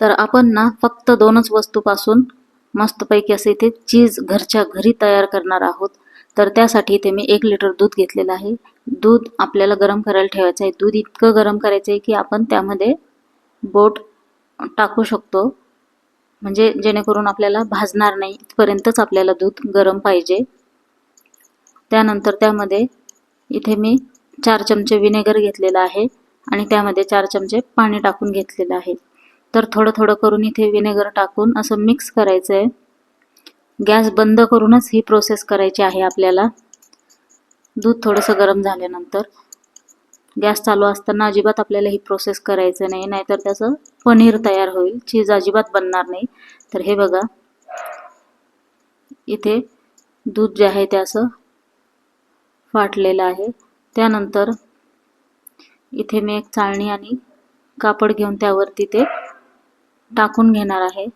तर आपण ना फक्त दोनच वस्तूपासून मस्तपैकी असं इथे चीज घरच्या घरी तयार करणार आहोत. तर त्यासाठी इथे मी एक लिटर दूध घेतलेलं आहे. दूध आपल्याला गरम करायला ठेवायचं आहे. दूध इतकं गरम करायचं आहे की आपण त्यामध्ये बोट टाकू शकतो. म्हणजे जेणेकरून आपल्याला भाजणार नाही. इथपर्यंतच आपल्याला दूध गरम पाहिजे. त्यानंतर त्यामध्ये इथे मी चार चमचे विनेगर घेतलेलं आहे आणि त्यामध्ये चार चमचे पाणी टाकून घेतलेलं आहे. तर थोडं थोडं करून इथे विनेगर टाकून असं मिक्स करायचं आहे गॅस बंद करूनच ही प्रोसेस करायची आहे आपल्याला. दूध थोडंसं गरम झाल्यानंतर. गॅस चालू असताना अजिबात आपल्याला ही प्रोसेस करायचं नाही नाहीतर त्याचं पनीर तयार होईल. चीज अजिबात बनणार नाही. तर हे बघा. इथे दूध जे आहे ते असं फाटलेलं आहे. त्यानंतर इथे मी एक चाळणी आणि कापड घेऊन त्यावरती ते टाकून घेणार आहे.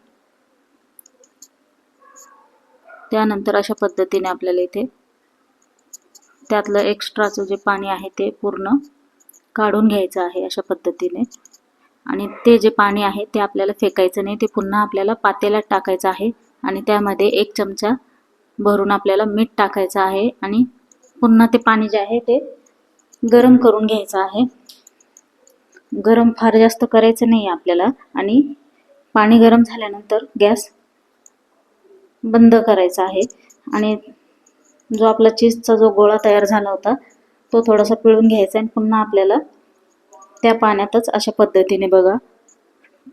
त्यानंतर अशा पद्धतीने आपल्याला इथे त्यातलं एक्स्ट्राचं जे पाणी आहे ते पूर्ण काढून घ्यायचं आहे अशा पद्धतीने. आणि ते जे पाणी आहे ते आपल्याला फेकायचं नाही ते पुन्हा आपल्याला पातेल्यात टाकायचं आहे आणि त्यामध्ये एक चमचा भरून आपल्याला मीठ टाकायचं आहे आणि पुन्हा ते पाणी जे आहे ते गरम करून घ्यायचं आहे. गरम फार जास्त करायचं नाही आपल्याला आणि पाणी गरम झाल्यानंतर गॅस बंद करायचा आहे. आणि जो आपला चीजचा जो गोळा तयार झाला होता तो थोडासा पिळून घ्यायचा आणि पुन्हा आपल्याला त्या पाण्यातच अशा पद्धतीने बघा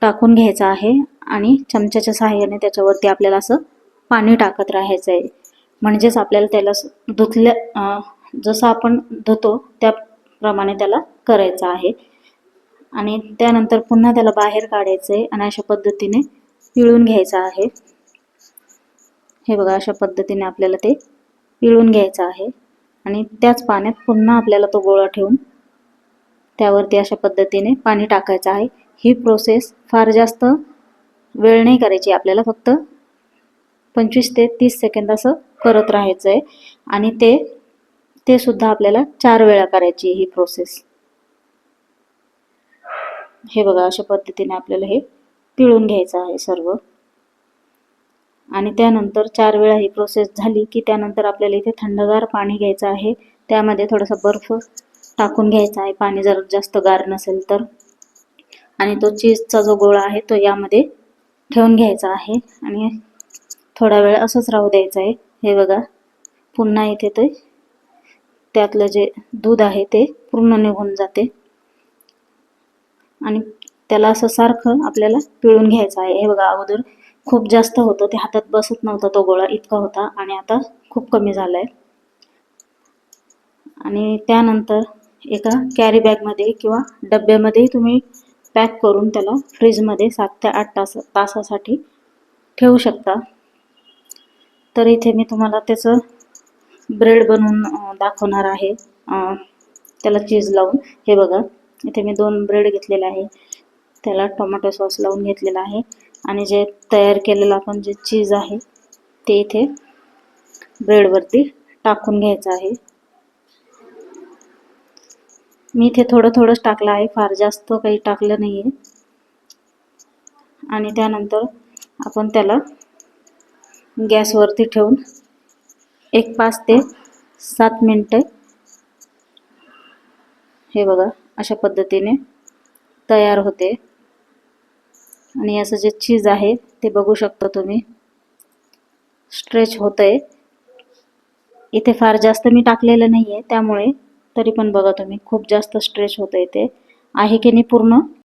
टाकून घ्यायचा आहे. आणि चमच्याच्या सहाय्याने त्याच्यावरती आपल्याला असं पाणी टाकत राहायचं आहे. म्हणजेच आपल्याला त्याला धुतल्या जसं आपण धुतो त्याप्रमाणे त्याला करायचं आहे. आणि त्यानंतर पुन्हा त्याला बाहेर काढायचं आहे आणि अशा पद्धतीने पिळून घ्यायचं आहे. हे बघा अशा पद्धतीने आपल्याला ते पिळून घ्यायचं आहे. आणि त्याच पाण्यात पुन्हा आपल्याला तो गोळा ठेवून त्यावरती अशा पद्धतीने पाणी टाकायचं आहे. ही प्रोसेस फार जास्त वेळ नाही करायची. आपल्याला फक्त पंचवीस ते तीस सेकंद असं करत राहायचं आहे आणि ते ते सुद्धा आपल्याला चार वेळा करायची ही प्रोसेस हे बघा अशा पद्धतीने आपल्याला हे पिळून घ्यायचं आहे सर्व. आणि त्यानंतर चार वेळा ही प्रोसेस झाली की त्यानंतर आपल्याला इथे थंडगार पाणी घ्यायचं आहे. त्यामध्ये थोडासा बर्फ टाकून घ्यायचा आहे. पाणी जर जास्त गार नसेल तर. आणि तो चीजचा जो गोळा आहे तो यामध्ये ठेवून घ्यायचा आहे. आणि थोडा वेळ असंच राहू द्यायचं आहे. हे बघा पुन्हा इथे ते त्यातलं जे दूध आहे ते पूर्ण निघून जाते. आणि त्याला असं सारखं आपल्याला पिळून घ्यायचं आहे. हे बघा अगोदर खूप जास्त होतं. ते हातात बसत नव्हता तो गोळा इतका होता. आणि आता खूप कमी झाला आहे आणि त्यानंतर एका कॅरी बॅगमध्ये किंवा डब्यामध्ये तुम्ही पॅक करून त्याला फ्रीजमध्ये सात ते आठ तास तासासाठी ठेवू शकता. तर इथे मी तुम्हाला त्याचं ब्रेड बनवून दाखवणार आहे. त्याला चीज लावून. हे बघा इथे मी दोन ब्रेड घेतलेले आहे. त्याला टोमॅटो सॉस लावून घेतलेला आहे. आणि जे तयार केलेलं आपण जे चीज आहे ते इथे ब्रेडवरती टाकून घ्यायचं आहे. मी इथे थोडं थोडंच टाकलं आहे. फार जास्त काही टाकलं नाही आहे आणि त्यानंतर आपण त्याला गॅसवरती ठेवून एक पाच ते सात मिनटं हे बघा अशा पद्धतीने तयार होते. आणि असं जे चीज आहे ते बघू शकता तुम्ही. स्ट्रेच होतंय. इथे फार जास्त मी टाकलेलं नाही आहे त्यामुळे तरी पण बघा तुम्ही खूप जास्त स्ट्रेच होतंय ते. आहे की नाही पूर्ण?